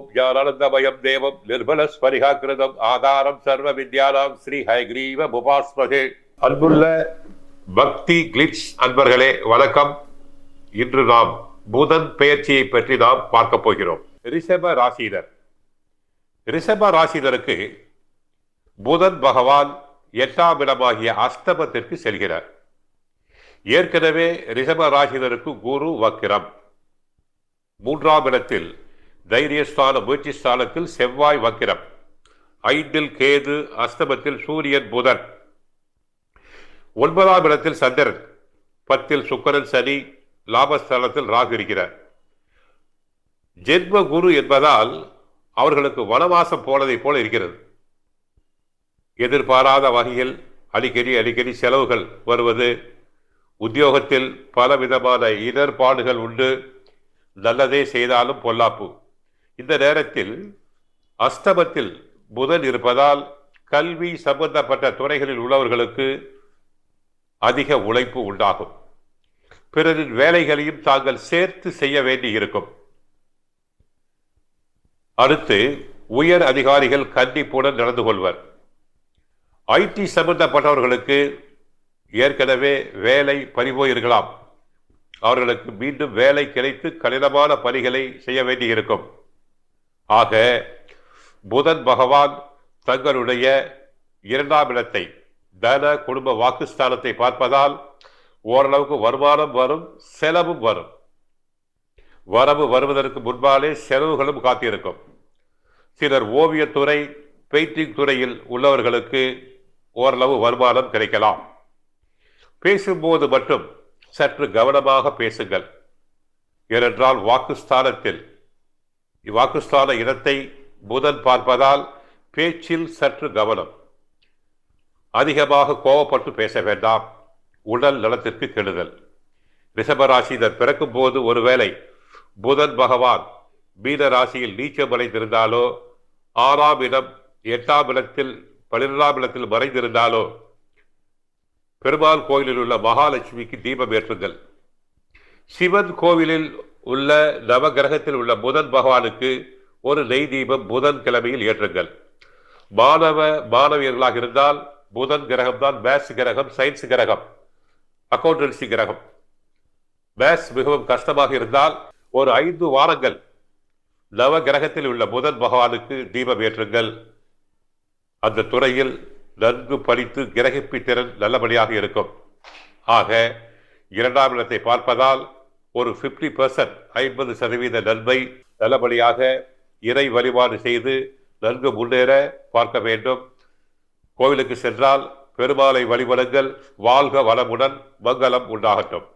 ஓம் ஞானானந்தமயம் தேவம் நிர்மல ஸ்வரிகாக்கிருதம் ஆதாரம் சர்வ வித்யானாம் ஸ்ரீ ஹயக்ரீவ முபாஸ்மகே அன்புள்ள பக்தி கிளிட்ஸ் அன்பர்களே வணக்கம். இன்று நாம் புதன் பெயர்ச்சியை பற்றி நாம் பார்க்க போகிறோம். ரிஷப ராசியினர். ரிஷப ராசியினருக்கு புதன் பகவான் எட்டாம் இடமாகிய அஸ்தமத்திற்கு செல்கிறார். ஏற்கனவே ரிஷப ராசியினருக்கு குரு வக்கிரம் மூன்றாம் இடத்தில் தைரியஸ்தான முயற்சி ஸ்தானத்தில் செவ்வாய் வக்கிரம். ஐந்தில் கேது அஸ்தமத்தில் சூரியன் புதன். ஒன்பதாம் இடத்தில் சந்திரன். பத்தில் சுக்கரன் சனி. லாபஸ்தானத்தில் ராகு இருக்கிறார். ஜென்ம குரு என்பதால் அவர்களுக்கு வனவாசம் போனதை போல இருக்கிறது. எதிர்பாராத வகையில் அடிக்கடி அடிக்கடி செலவுகள் வருவது. உத்தியோகத்தில் பலவிதமான இடர்பாடுகள் உண்டு. நல்லதே செய்தாலும் பொல்லாப்பு. இந்த நேரத்தில் அஸ்தமத்தில் புதன் இருப்பதால் கல்வி சம்பந்தப்பட்ட துறைகளில் உள்ளவர்களுக்கு அதிக உழைப்பு உண்டாகும். பிறரின் வேலைகளையும் தாங்கள் சேர்த்து செய்ய வேண்டி இருக்கும் அடுத்து உயர் அதிகாரிகள் கண்டிப்புடன் நடந்து கொள்வர். ஐடி சம்பந்தப்பட்டவர்களுக்கு ஏற்கனவே வேலை பறிபோயிருக்கலாம். அவர்களுக்கு மீண்டும் வேலை கிடைத்து கடினமான பணிகளை செய்ய வேண்டியிருக்கும். ஆக புதன் பகவான் தங்களுடைய இரண்டாம் இடத்தை தன குடும்ப வாக்குஸ்தானத்தை பார்ப்பதால் ஓரளவுக்கு வருமானம் வரும் செலவும் வரும். வரவு வருவதற்கு முன்பாலே செலவுகளும் காத்திருக்கும். சிலர் ஓவியத்துறை பெயிண்டிங் துறையில் உள்ளவர்களுக்கு ஓரளவு வருமானம் கிடைக்கலாம். பேசும்போது மட்டும் சற்று கவனமாக பேசுங்கள். ஏனென்றால் வாக்குஸ்தானத்தில் இவ்வாக்குஸ்தான இடத்தை புதன் பார்ப்பதால் பேச்சில் சற்று கவனம். அதிகமாக கோவப்பட்டு பேச வேண்டாம். உடல் நலத்திற்கு கெடுதல். ரிஷபராசினர் பிறக்கும் போது ஒருவேளை புதன் பகவான் மீன ராசியில் நீச்சமடைந்திருந்தாலோ ஆறாம் இடம் எட்டாம் இடத்தில் பன்னிரெண்டாம் இடத்தில் மறைந்திருந்தாலோ பெருமாள் கோயிலில் உள்ள மகாலட்சுமிக்கு தீபம் ஏற்றுங்கள். சிவன் கோவிலில் உள்ள நவகிரகத்தில் உள்ள புதன் பகவானுக்கு ஒரு நெய் தீபம் புதன் கிழமையில் ஏற்றுங்கள். மாணவ மாணவியர்களாக இருந்தால் புதன் கிரகம் தான் மேத்ஸ் கிரகம் சயின்ஸ் கிரகம் அக்கௌண்டன்சி கிரகம். மேத்ஸ் மிகவும் கஷ்டமாக இருந்தால் ஒரு ஐந்து வாரங்கள் நவ கிரகத்தில் உள்ள புதன் பகவானுக்கு தீபம் ஏற்றுங்கள். அந்த துறையில் நன்கு படித்து கிரகிப்பு திறன் நல்லபடியாக இருக்கும். ஆக இரண்டாம் இடத்தை பார்ப்பதால் ஒரு ஃபிஃப்டி பர்சன்ட் ஐம்பது சதவீத நன்மை நல்லபடியாக இறை வழிபாடு செய்து நன்கு முன்னேற பார்க்க வேண்டும். கோவிலுக்கு சென்றால் பெருமாளை வழிபடுங்கள். வாழ்க வளமுடன் மங்களம் உண்டாகட்டும்.